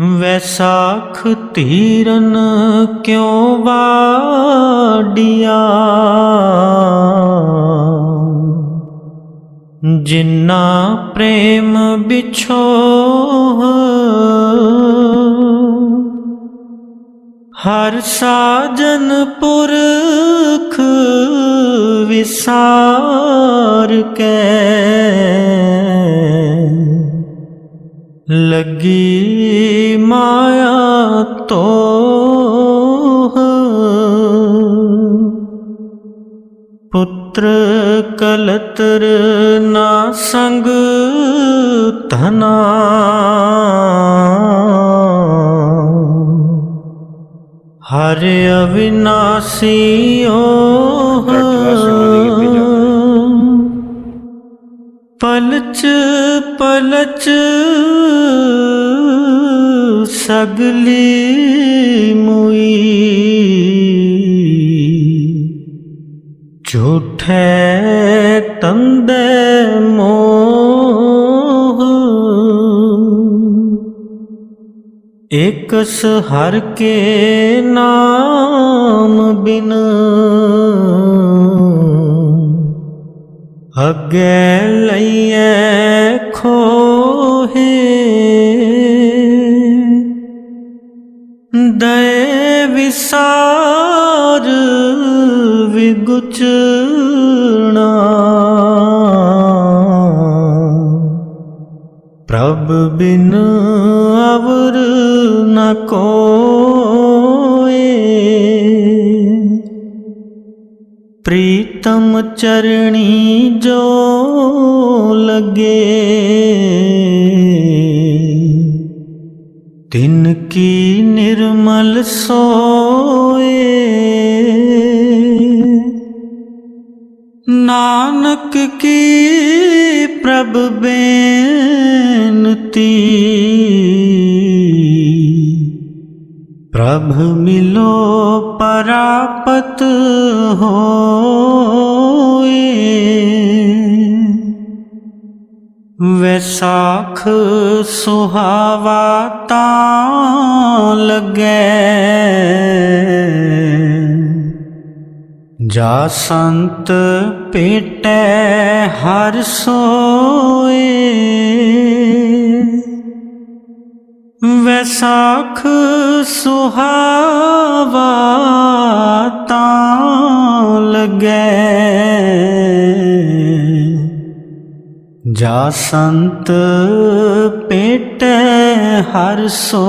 ਵੈਸਾਖ ਧੀਰਨ ਕਿਉ ਵਾਡੀਆ ਜਿਨਾ ਪ੍ਰੇਮ ਵਿਛੋਹ ਹਰ ਸਾਜਨ ਪੁਰਖ ਵਿਸਾਰ ਕੇ। ਲੱਗੀ ਮਾਇਆ ਤੋਹ। ਪੁੱਤਰ ਕਲਤਰ ਨਾ ਸੰਗ ਧਨਾ। ਹਰ ਅਵਿਨਾਸੀ ਓਹ। ਪਲਚ ਪਲਚ सगली मुई झूठे तंदे मो एकस हर के नाम बिन। अगे खो है ਦਇ ਵਿਸਾਰ ਵਿਗੁਚਣਾ ਪ੍ਰਭ ਬਿਨ ਅਵਰ ਨ ਕੋਏ। ਪ੍ਰੀਤਮ ਚਰਣੀ ਜੋ ਲਗੇ। ਤਿਨ ਕੀ ਨਿਰਮਲ ਸੋਏ। ਨਾਨਕ ਕੀ ਪ੍ਰਭ ਬੇਨਤੀ? ਪ੍ਰਭ ਮਿਲੋ ਪਰਾਪਤ ਹੋ। ਵੈਸਾਖ ਸੁਹਾਵਾ ਤਾਂ ਲੱਗੇ। ਜਾ ਸੰਤ ਪੇਟੈ ਹਰ ਸੋਏ। ਵੈਸਾਖ ਸੁਹਾਵਾ ਤਾਂ ਲੱਗੇ। ਜਾ ਸੰਤ ਪੇਟੈ ਹਰ ਸੋਏ।